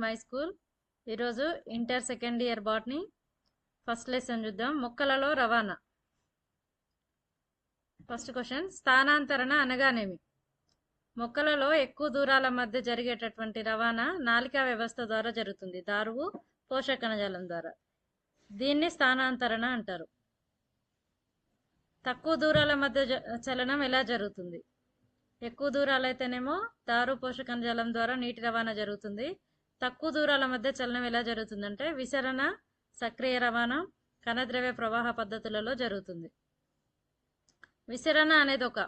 My school ఈరోజు inter second year botany first lesson చూద్దాం. మొక్కలలో రవాణా. ఫస్ట్ క్వశ్చన్ స్థానాంతరణ అనగానేమి? మొక్కలలో ఎక్కువ దూరాల మధ్య జరిగేటటువంటి రవాణా నాలికా వ్యవస్థ ద్వారా జరుగుతుంది. దారువు పోషకణజాలం ద్వారా. దీన్ని స్థానాంతరణ అంటారు. తక్కువ దూరాల మధ్య చలనం ఎలా జరుగుతుంది? ఎక్కువ దూరాలు అయితేనేమో దారు పోషకణజాలం ద్వారా నీటి రవాణా జరుగుతుంది. తక్కువ దూరాల మధ్య చలనం ఎలా జరుగుతుందంటే విసరణ సక్రియ రవాణా కణద్రవ్య ప్రవాహ పద్ధతులలో జరుగుతుంది. విసరణ అనేది ఒక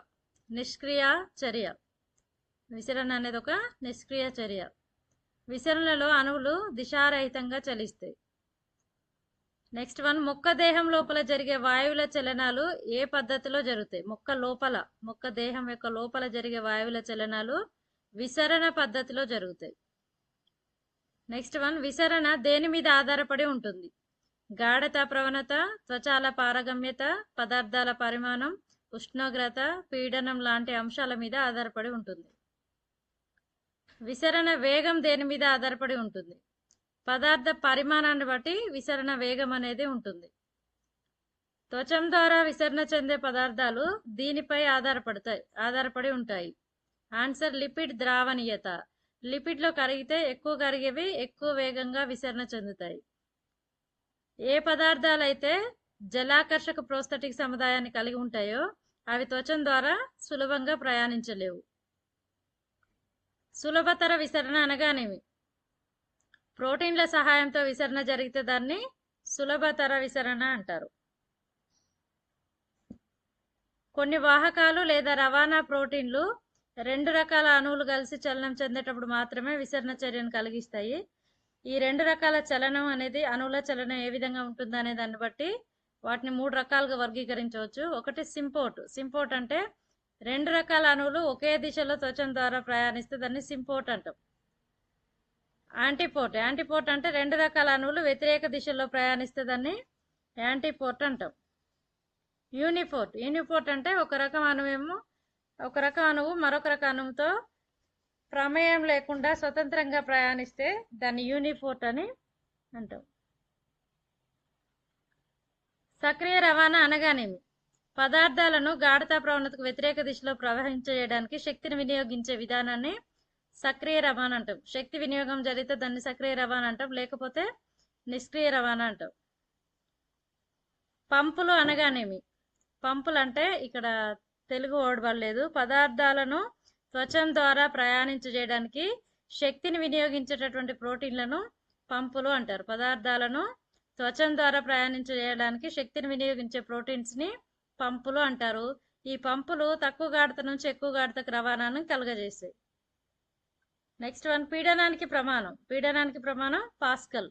నిష్క్రియ చర్య. విసరణ అనేది ఒక నిష్క్రియ చర్య. విసరణలో అణువులు దిశారహితంగా చలిస్తాయి. నెక్స్ట్ వన్ మొక్క దేహం లోపల జరిగే వాయువుల చలనాలు ఏ పద్ధతిలో జరుగుతాయి? మొక్క లోపల మొక్క దేహం యొక్క లోపల జరిగే వాయువుల చలనాలు విసరణ పద్ధతిలో జరుగుతాయి. నెక్స్ట్ వన్ విసరణ దేని మీద ఆధారపడి ఉంటుంది? గాఢత ప్రవణత త్వచాల పారగమ్యత పదార్థాల పరిమాణం ఉష్ణోగ్రత పీడనం లాంటి అంశాల మీద ఆధారపడి ఉంటుంది. విసరణ వేగం దేని మీద ఆధారపడి ఉంటుంది? పదార్థ పరిమాణాన్ని బట్టి విసరణ వేగం అనేది ఉంటుంది. త్వచం ద్వారా విసరణ చెందే పదార్థాలు దీనిపై ఆధారపడతాయి ఆధారపడి ఉంటాయి. Answer lipid ద్రావణీయత. లిపిడ్లో కరిగితే ఎక్కువ కరిగేవి ఎక్కువ వేగంగా విసరణ చెందుతాయి. ఏ పదార్థాలు అయితే జలాకర్షక ప్రోస్థటిక్ సముదాయాన్ని కలిగి ఉంటాయో అవి త్వచం ద్వారా సులభంగా ప్రయాణించలేవు. సులభతర విసరణ అనగానేమి? ప్రోటీన్ల సహాయంతో విసరణ జరిగితే దాన్ని సులభతర విసరణ అంటారు. కొన్ని వాహకాలు లేదా రవాణా ప్రోటీన్లు రెండు రకాల అణువులు కలిసి చలనం చెందేటప్పుడు మాత్రమే విసరణ చర్యను కలిగిస్తాయి. ఈ రెండు రకాల చలనం అనేది అణువుల చలనం ఏ విధంగా ఉంటుంది అనే దాన్ని బట్టి వాటిని మూడు రకాలుగా వర్గీకరించవచ్చు. ఒకటి సింపోర్ట్. సింపోర్ట్ అంటే రెండు రకాల అణువులు ఒకే దిశలో త్వచం ద్వారా ప్రయాణిస్తే దాన్ని సింపోర్ట్ అంటాం. యాంటీపోర్ట్. యాంటీపోర్ట్ అంటే రెండు రకాల అణువులు వ్యతిరేక దిశలో ప్రయాణిస్తే దాన్ని యాంటీపోర్ట్ అంటాం. యూనిపోర్ట్. యూనిపోర్ట్ అంటే ఒక రకం అణువేమో ఒక రక అణువు మరొక రక అణువుతో ప్రమేయం లేకుండా స్వతంత్రంగా ప్రయాణిస్తే దాన్ని యూనిపోర్ట్ అని అంటాం. సక్రియ రవాణా అనగానేమి? పదార్థాలను గాఢతా ప్రవణతకు వ్యతిరేక దిశలో ప్రవహించేయడానికి శక్తిని వినియోగించే విధానాన్ని సక్రియ రవాణా అంటాం. శక్తి వినియోగం జరిగితే దాన్ని సక్రియ రవాణా అంటాం లేకపోతే నిష్క్రియ రవాణా అంటాం. పంపులు అనగానేమి? పంపులు అంటే ఇక్కడ తెలుగు ఓడబడలేదు పదార్థాలను త్వచం ద్వారా ప్రయాణించజేయడానికి శక్తిని వినియోగించేటటువంటి ప్రోటీన్లను పంపులు అంటారు. పదార్థాలను త్వచం ద్వారా ప్రయాణించజేయడానికి శక్తిని వినియోగించే ప్రోటీన్స్ని పంపులు అంటారు. ఈ పంపులు తక్కువ గాఢత నుంచి ఎక్కువ గాఢతకు రవాణాను కలుగజేస్తాయి. నెక్స్ట్ వన్ పీడనానికి ప్రమాణం. పీడనానికి ప్రమాణం పాస్కల్.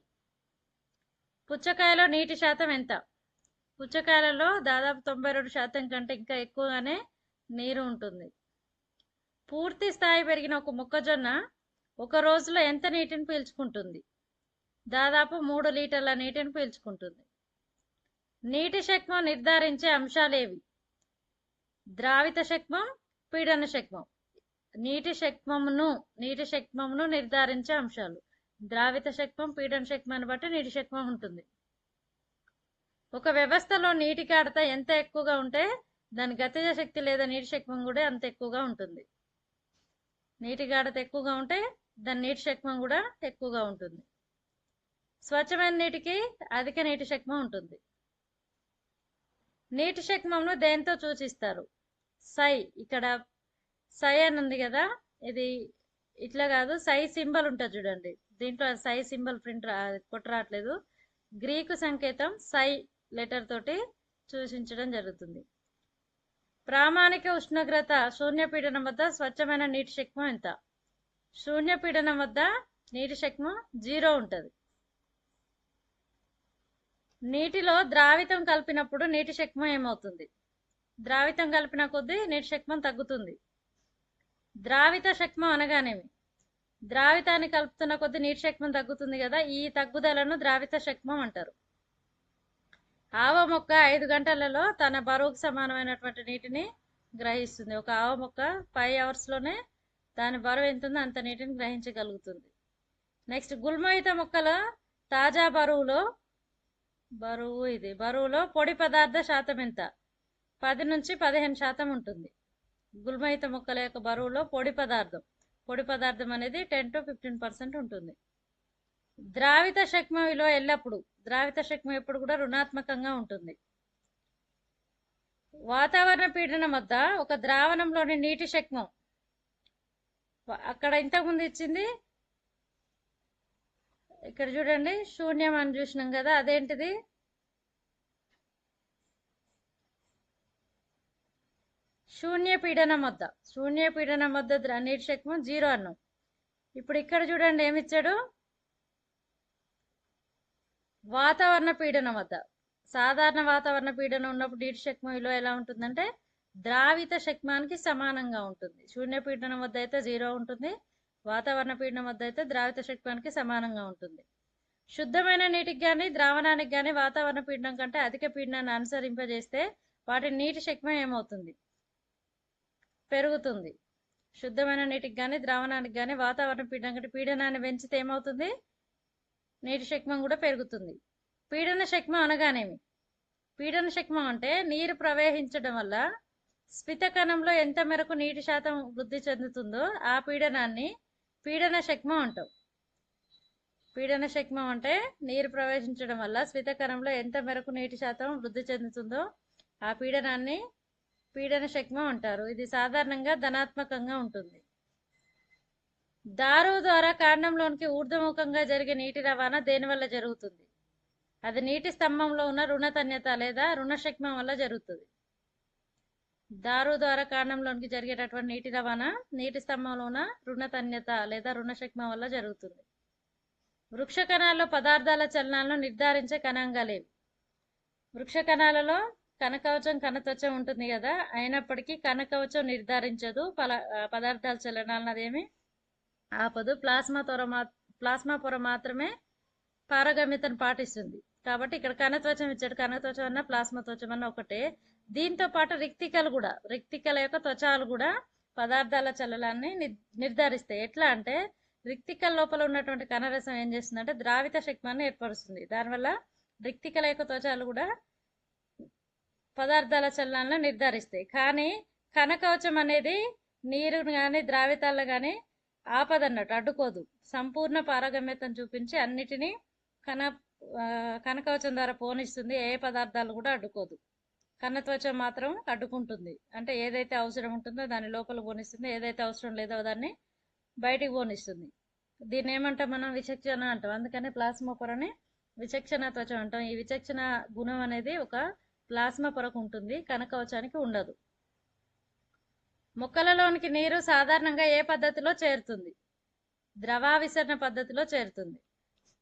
పుచ్చకాయలో నీటి శాతం ఎంత? పుచ్చకాయలలో దాదాపు తొంభై రెండు శాతం కంటే ఇంకా ఎక్కువగానే నీరు ఉంటుంది. పూర్తి స్థాయి పెరిగిన ఒక మొక్కజొన్న ఒక రోజులో ఎంత నీటిని పీల్చుకుంటుంది? దాదాపు మూడు లీటర్ల నీటిని పీల్చుకుంటుంది. నీటి శక్మం నిర్ధారించే అంశాలేవి ద్రావిత శక్మం పీడన శక్మం. నీటి శక్మమును నీటి శక్మమును నిర్ధారించే అంశాలు. ద్రావిత శక్మం పీడన శక్మాన్ని బట్టి నీటి శక్మం ఉంటుంది. ఒక వ్యవస్థలో నీటి కాడత ఎంత ఎక్కువగా ఉంటే దాని గతిజ శక్తి లేదా నీటి శక్మం కూడా అంత ఎక్కువగా ఉంటుంది. నీటి గాఢత ఎక్కువగా ఉంటే దాని నీటి శక్మం కూడా ఎక్కువగా ఉంటుంది. స్వచ్ఛమైన నీటికి అధిక నీటి శక్మం ఉంటుంది. నీటి శక్మంను దేంతో సూచిస్తారు? సై ఇక్కడ సై అని ఉంది కదా ఇది ఇట్లా కాదు సై సింబల్ ఉంటుంది చూడండి. దీంట్లో సై సింబల్ ప్రింట్ రా రావట్లేదు. గ్రీకు సంకేతం సై లెటర్ తోటి సూచించడం జరుగుతుంది. ప్రామాణిక ఉష్ణోగ్రత శూన్య పీడనం వద్ద స్వచ్ఛమైన నీటి శక్మం ఎంత? శూన్య పీడనం వద్ద నీటి శక్మం జీరో ఉంటుంది. నీటిలో ద్రావితం కలిపినప్పుడు నీటి శక్మం ఏమవుతుంది? ద్రావితం కలిపిన కొద్దీ నీటి శక్మం తగ్గుతుంది. ద్రావిత శక్మం అనగానేమి? ద్రావితాన్ని కలుపుతున్న కొద్దీ నీటి శక్మం తగ్గుతుంది కదా ఈ తగ్గుదలను ద్రావిత శక్మం అంటారు. ఆవ మొక్క ఐదు గంటలలో తన బరువుకు సమానమైనటువంటి నీటిని గ్రహిస్తుంది. ఒక ఆవ మొక్క ఫైవ్ అవర్స్లోనే దాని బరువు ఎంత ఉందో అంత నీటిని గ్రహించగలుగుతుంది. నెక్స్ట్ గుల్మయిత మొక్కల తాజా బరువులో బరువు ఇది బరువులో పొడి పదార్థ శాతం ఎంత? పది నుంచి పదిహేను శాతం ఉంటుంది. గుల్మయిత మొక్కల యొక్క బరువులో పొడి పదార్థం పొడి పదార్థం అనేది టెన్ టు ఫిఫ్టీన్ పర్సెంట్ ఉంటుంది. ద్రావిత శక్మ విలువ ఎల్లప్పుడు ద్రావిత శక్మ ఎప్పుడు కూడా రుణాత్మకంగా ఉంటుంది. వాతావరణ పీడనం వద్ద ఒక ద్రావణంలోని నీటి శక్మం అక్కడ ఇంతకుముందు ఇచ్చింది ఇక్కడ చూడండి శూన్యం అని చూసినాం కదా అదేంటిది? శూన్య పీడనం వద్ద శూన్య పీడనం వద్ద నీటి శక్మం జీరో అన్నాం. ఇప్పుడు ఇక్కడ చూడండి ఏమి ఇచ్చాడు వాతావరణ పీడనం వద్ద. సాధారణ వాతావరణ పీడనం ఉన్నప్పుడు నీటి శక్మ విలువ ఎలా ఉంటుందంటే ద్రావిత శక్మానికి సమానంగా ఉంటుంది. శూన్య పీడనం వద్ద అయితే జీరో ఉంటుంది. వాతావరణ పీడనం వద్ద అయితే ద్రావిత శక్మానికి సమానంగా ఉంటుంది. శుద్ధమైన నీటికి కానీ ద్రావణానికి కానీ వాతావరణ పీడనం కంటే అధిక పీడనాన్ని అనుసరింపజేస్తే వాటి నీటి శక్మం ఏమవుతుంది? పెరుగుతుంది. శుద్ధమైన నీటికి కానీ ద్రావణానికి కానీ వాతావరణ పీడనం కంటే పీడనాన్ని పెంచితే ఏమవుతుంది? నీటి శక్మం కూడా పెరుగుతుంది. పీడన శక్మం అనగానేమి? పీడన శక్మం అంటే నీరు ప్రవహించడం వల్ల స్ఫిత కణంలో ఎంత మేరకు నీటి శాతం వృద్ధి చెందుతుందో ఆ పీడనాన్ని పీడన శక్మం అంటాం. పీడన శక్మం అంటే నీరు ప్రవేశించడం వల్ల స్ఫిత కణంలో ఎంత మేరకు నీటి శాతం వృద్ధి చెందుతుందో ఆ పీడనాన్ని పీడన శక్మం అంటారు. ఇది సాధారణంగా ధనాత్మకంగా ఉంటుంది. దారువు ద్వారా కాండంలోనికి ఊర్ధముఖంగా జరిగే నీటి రవాణా దేనివల్ల జరుగుతుంది? అది నీటి స్తంభంలో ఉన్న రుణతన్యత లేదా రుణశక్మం వల్ల జరుగుతుంది. దారు ద్వారా కాండంలోనికి జరిగేటటువంటి నీటి రవాణా నీటి స్తంభంలో ఉన్న రుణతన్యత లేదా రుణశక్మం వల్ల జరుగుతుంది. వృక్ష కణాల్లో పదార్థాల చలనాలను నిర్ధారించే కణాంగాలేవి వృక్ష కణాలలో కనకవచం కణత్వచం ఉంటుంది కదా అయినప్పటికీ కనకవచం నిర్ధారించదు. పల పదార్థాల చలనాలను అదేమి? ఆపదు. ప్లాస్మా త్వర మా ప్లాస్మా పొర మాత్రమే పారగమ్యతను పాటిస్తుంది. కాబట్టి ఇక్కడ కణత్వచం ఇచ్చాడు. కణత్వచం అన్న ప్లాస్మా త్వచం అన్న ఒకటే. దీంతో పాటు రిక్తికలు కూడా రిక్తికల యొక్క త్వచాలు కూడా పదార్థాల చలనాన్ని నిర్ధారిస్తాయి. ఎట్లా అంటే రిక్తికల లోపల ఉన్నటువంటి కణరసం ఏం చేస్తుందంటే ద్రావిత శక్మాన్ని ఏర్పరుస్తుంది. దానివల్ల రిక్తికల యొక్క త్వచాలు కూడా పదార్థాల చలనాలను నిర్ధారిస్తాయి. కానీ కనకవచం అనేది నీరు కానీ ద్రావితాల్లో కానీ ఆపదన్నట్టు అడ్డుకోదు. సంపూర్ణ పారగమ్యతను చూపించి అన్నిటినీ కణ కనకవచం ద్వారా పోనిస్తుంది. ఏ పదార్థాలు కూడా అడ్డుకోదు. కన్నత్వచం మాత్రం అడ్డుకుంటుంది. అంటే ఏదైతే అవసరం ఉంటుందో దాని లోపల పోనిస్తుంది. ఏదైతే అవసరం లేదో దాన్ని బయటికి పోనిస్తుంది. దీన్ని ఏమంటాం మనం? విచక్షణ అంటాం. అందుకని ప్లాస్మా పొరని విచక్షణ త్వచం అంటాం. ఈ విచక్షణ గుణం అనేది ఒక ప్లాస్మా పొరకు ఉంటుంది. కనకవచానికి ఉండదు. మొక్కలలోనికి నీరు సాధారణంగా ఏ పద్ధతిలో చేరుతుంది? ద్రవావిసరణ పద్ధతిలో చేరుతుంది.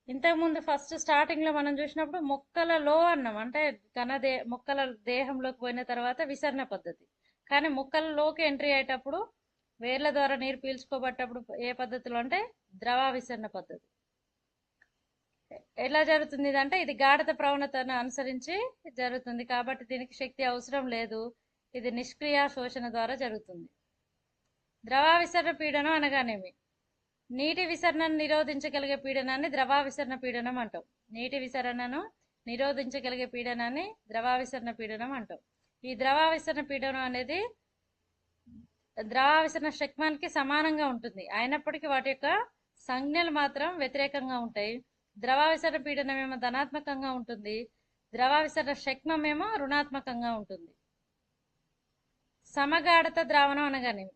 ఇంతకుముందు ఫస్ట్ స్టార్టింగ్లో మనం చూసినప్పుడు మొక్కలలో అన్నాం అంటే ఘన దే మొక్కల దేహంలోకి పోయిన తర్వాత విసరణ పద్ధతి. కానీ మొక్కలలోకి ఎంట్రీ అయ్యేటప్పుడు వేర్ల ద్వారా నీరు పీల్చుకోబట్టప్పుడు ఏ పద్ధతిలో అంటే ద్రవావిసరణ పద్ధతి. ఎలా జరుగుతుంది అంటే ఇది గాఢత ప్రవణతను అనుసరించి జరుగుతుంది కాబట్టి దీనికి శక్తి అవసరం లేదు. ఇది నిష్క్రియ శోషణ ద్వారా జరుగుతుంది. ద్రవ విసరణ పీడనం అనగానేమి? నీటి విసరణను నిరోధించగలిగే పీడనాన్ని ద్రవ విసరణ పీడనం అంటాం. నీటి విసరణను నిరోధించగలిగే పీడనాన్ని ద్రవ విసరణ పీడనం అంటాం. ఈ ద్రవ విసరణ పీడనం అనేది ద్రవ విసరణ శక్మానికి సమానంగా ఉంటుంది. అయినప్పటికీ వాటి యొక్క సంజ్ఞలు మాత్రం వ్యతిరేకంగా ఉంటాయి. ద్రవ విసరణ పీడనం ఏమో ధనాత్మకంగా ఉంటుంది. ద్రవ విసరణ శక్మం ఏమో రుణాత్మకంగా ఉంటుంది. సమగాఢత ద్రావణం అనగానేమి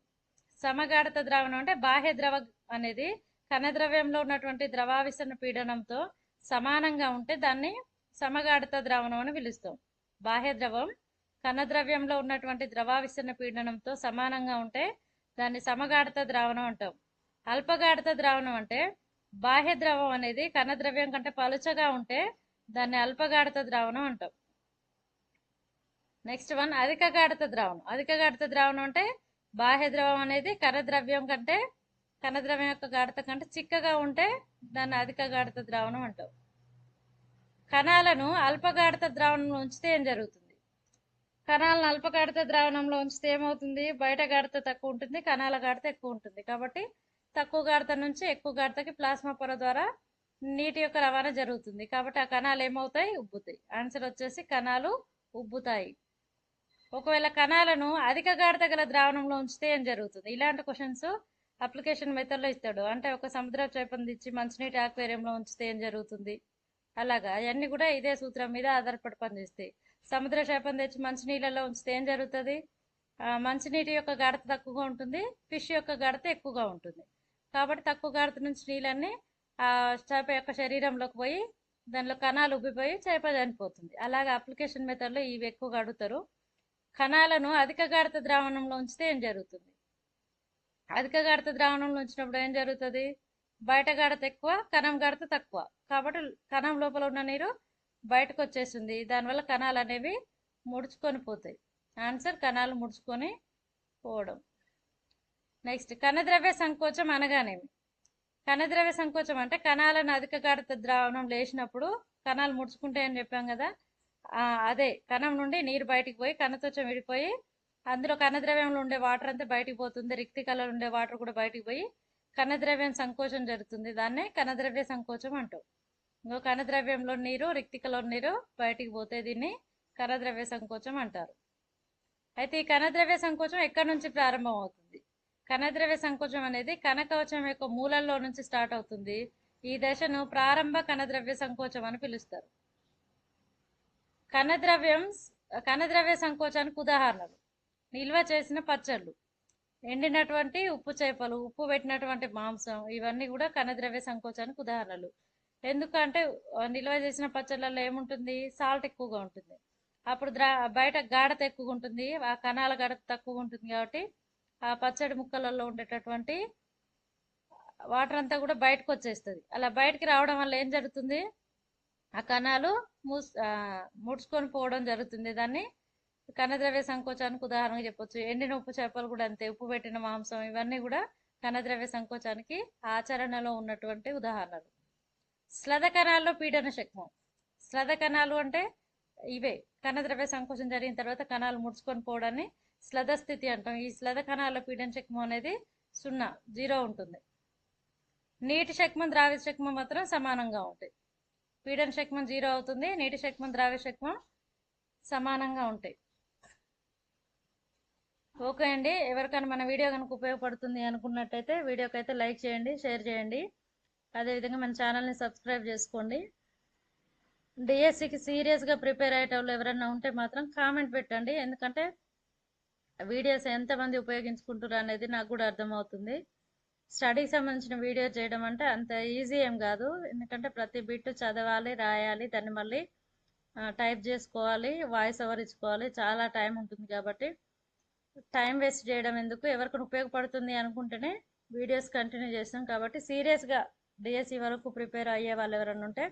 సమగాఢత ద్రావణం అంటే బాహ్య ద్రవ అనేది కణద్రవ్యంలో ఉన్నటువంటి ద్రవావిసరణ పీడనంతో సమానంగా ఉంటే దాన్ని సమగాఢత ద్రావణం అని పిలుస్తాం. బాహ్య ద్రవం కణద్రవ్యంలో ఉన్నటువంటి ద్రవావిసరణ పీడనంతో సమానంగా ఉంటే దాన్ని సమగాఢత ద్రావణం అంటాం. అల్పగాఢత ద్రావణం అంటే బాహ్య ద్రవం అనేది కణద్రవ్యం కంటే పలుచగా ఉంటే దాన్ని అల్పగాఢత ద్రావణం అంటాం. నెక్స్ట్ వన్ అధిక గాఢత ద్రావణం. అధిక గాఢత ద్రావణం అంటే బాహ్య ద్రవం అనేది కణద్రవ్యం కంటే కణద్రవ్యం యొక్క గాఢత కంటే చిక్కగా ఉంటే దాన్ని అధిక గాఢత ద్రావణం అంటాం. కణాలను అల్పగాఢత ద్రావణంలో ఉంచితే ఏం జరుగుతుంది? కణాలను అల్పగాఢత ద్రావణంలో ఉంచితే ఏమవుతుంది? బయట గాఢత తక్కువ ఉంటుంది కణాల గాఢత ఎక్కువ ఉంటుంది. కాబట్టి తక్కువ గాఢత నుంచి ఎక్కువ గాఢతకి ప్లాస్మా పొర ద్వారా నీటి యొక్క రవాణా జరుగుతుంది. కాబట్టి ఆ కణాలు ఏమవుతాయి? ఉబ్బుతాయి. ఆన్సర్ వచ్చేసి కణాలు ఉబ్బుతాయి. ఒకవేళ కణాలను అధిక గాఢత గల ద్రావణంలో ఉంచితే ఏం జరుగుతుంది? ఇలాంటి క్వశ్చన్స్ అప్లికేషన్ మెథడ్లో ఇస్తాడు. అంటే ఒక సముద్ర చేపను తెచ్చి మంచినీటి ఆక్వేరియంలో ఉంచితే ఏం జరుగుతుంది? అలాగా. అవన్నీ కూడా ఇదే సూత్రం మీద ఆధారపడి పనిచేస్తాయి. సముద్ర చేపను తెచ్చి మంచినీళ్ళలో ఉంచితే ఏం జరుగుతుంది? మంచినీటి యొక్క గాఢత తక్కువగా ఉంటుంది ఫిష్ యొక్క గాఢత ఎక్కువగా ఉంటుంది. కాబట్టి తక్కువ గాఢత నుంచి నీళ్ళన్నీ ఆ చేప యొక్క శరీరంలోకి పోయి దానిలో కణాలు ఉబ్బిపోయి చేప చనిపోతుంది. అలాగే అప్లికేషన్ మెథడ్లో ఇవి ఎక్కువగా అడుగుతారు. కణాలను అధిక గాఢత ద్రావణంలో ఉంచితే ఏం జరుగుతుంది? అధిక గాఢత ద్రావణంలో ఉంచినప్పుడు ఏం జరుగుతుంది? బయట గాఢత ఎక్కువ కణం గాఢత తక్కువ. కాబట్టి కణం లోపల ఉన్న నీరు బయటకు వచ్చేసింది దానివల్ల కణాలు అనేవి ముడుచుకొని పోతాయి. ఆన్సర్ కణాలు ముడుచుకొని పోవడం. నెక్స్ట్ కణద్రవ్య సంకోచం అనగానేమి? కణద్రవ్య సంకోచం అంటే కణాలను అధిక గాఢత ద్రావణం లేచినప్పుడు కణాలు ముడుచుకుంటాయని చెప్పాం కదా అదే కణం నుండి నీరు బయటికి పోయి కణత్వచం విడిపోయి అందులో కణద్రవ్యంలో ఉండే వాటర్ అంతా బయటికి పోతుంది. రిక్తికలో ఉండే వాటర్ కూడా బయటికి పోయి కణద్రవ్యం సంకోచం జరుగుతుంది. దాన్నే కణద్రవ్య సంకోచం అంటాం. ఇంకో కణద్రవ్యంలో నీరు రిక్తికలో నీరు బయటికి పోతే దీన్ని కణద్రవ్య సంకోచం అంటారు. అయితే ఈ కణద్రవ్య సంకోచం ఎక్కడి నుంచి ప్రారంభం అవుతుంది? కణద్రవ్య సంకోచం అనేది కణకవచం యొక్క మూలల్లో నుంచి స్టార్ట్ అవుతుంది. ఈ దశను ప్రారంభ కణద్రవ్య సంకోచం అని పిలుస్తారు. కణద్రవ్యం కణద్రవ్య సంకోచానికి ఉదాహరణలు. నిల్వ చేసిన పచ్చళ్ళు ఎండినటువంటి ఉప్పు చేపలు ఉప్పు పెట్టినటువంటి మాంసం ఇవన్నీ కూడా కణద్రవ్య సంకోచానికి ఉదాహరణలు. ఎందుకంటే నిల్వ చేసిన పచ్చళ్ళలో ఏముంటుంది? సాల్ట్ ఎక్కువగా ఉంటుంది. అప్పుడు ద్రా బయట గాఢత ఎక్కువగా ఉంటుంది ఆ కణాల గాఢత తక్కువగా ఉంటుంది కాబట్టి ఆ పచ్చడి ముక్కలలో ఉండేటటువంటి వాటర్ అంతా కూడా బయటకు వచ్చేస్తుంది. అలా బయటకు రావడం వల్ల ఏం జరుగుతుంది? ఆ కణాలు మూస్ ముడుచుకొని పోవడం జరుగుతుంది. దాన్ని కణద్రవ్య సంకోచానికి ఉదాహరణగా చెప్పొచ్చు. ఎండిన ఉప్పు చేపలు కూడా అంతే. ఉప్పు పెట్టిన మాంసం ఇవన్నీ కూడా కణద్రవ్య సంకోచానికి ఆచరణలో ఉన్నటువంటి ఉదాహరణలు. శ్లద కణాల్లో పీడన శక్మం శ్లద కణాలు అంటే ఇవే. కణద్రవ్య సంకోచం జరిగిన తర్వాత కణాలు ముడుచుకొని పోవడాన్ని శ్లద స్థితి అంటాం. ఈ శ్లద కణాల్లో పీడన శక్మం అనేది సున్నా జీరో ఉంటుంది. నీటి శక్మం ద్రావ్య శక్మం మాత్రం సమానంగా ఉంటాయి. పీడన శక్మం జీరో అవుతుంది నీటి శక్మం ద్రావ్య శక్మం సమానంగా ఉంటాయి. ఓకే అండి. ఎవరికైనా మన వీడియో కనుక ఉపయోగపడుతుంది అనుకున్నట్టయితే వీడియోకి అయితే లైక్ చేయండి షేర్ చేయండి. అదేవిధంగా మన ఛానల్ని సబ్స్క్రైబ్ చేసుకోండి. డిఎస్సికి సీరియస్గా ప్రిపేర్ అయ్యేటోళ్ళు ఎవరైనా ఉంటే మాత్రం కామెంట్ పెట్టండి. ఎందుకంటే వీడియోస్ ఎంతమంది ఉపయోగించుకుంటారు అనేది నాకు కూడా అర్థమవుతుంది. స్టడీకి సంబంధించిన వీడియో చేయడం అంటే అంత ఈజీ ఏం కాదు. ఎందుకంటే ప్రతి బిట్ చదవాలి రాయాలి దాన్ని మళ్ళీ టైప్ చేసుకోవాలి వాయిస్ ఓవర్ ఇచ్చుకోవాలి. చాలా టైం ఉంటుంది కాబట్టి టైం వేస్ట్ చేయడం ఎందుకు? ఎవరికైనా ఉపయోగపడుతుంది అనుకుంటేనే వీడియోస్ కంటిన్యూ చేస్తాం కాబట్టి సీరియస్గా డిఎస్సి వరకు ప్రిపేర్ అయ్యే వాళ్ళు ఎవరైనా ఉంటే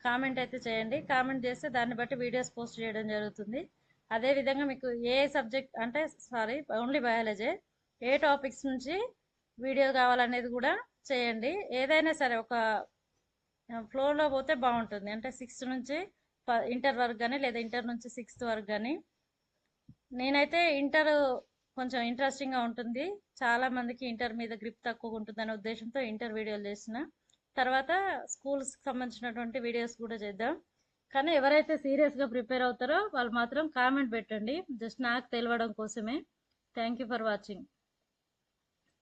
కామెంట్ అయితే చేయండి. కామెంట్ చేస్తే దాన్ని బట్టి వీడియోస్ పోస్ట్ చేయడం జరుగుతుంది. అదేవిధంగా మీకు ఏ సబ్జెక్ట్ అంటే సారీ ఓన్లీ బయాలజీ ఏ టాపిక్స్ నుంచి వీడియో కావాలనేది కూడా చేయండి. ఏదైనా సరే ఒక ఫ్లోలో పోతే బాగుంటుంది. అంటే సిక్స్త్ నుంచి ఇంటర్ వరకు కానీ లేదా ఇంటర్ నుంచి సిక్స్త్ వరకు కానీ నేనైతే ఇంటర్ కొంచెం ఇంట్రెస్టింగ్గా ఉంటుంది. చాలా మందికి ఇంటర్ మీద గ్రిప్ తక్కువ ఉంటుందనే ఉద్దేశంతో ఇంటర్ వీడియోలు చేసిన. తర్వాత స్కూల్స్కి సంబంధించినటువంటి వీడియోస్ కూడా చేద్దాం. కానీ ఎవరైతే సీరియస్గా ప్రిపేర్ అవుతారో వాళ్ళు మాత్రం కామెంట్ పెట్టండి. జస్ట్ నాకు తెలియడం కోసమే. Thank you for watching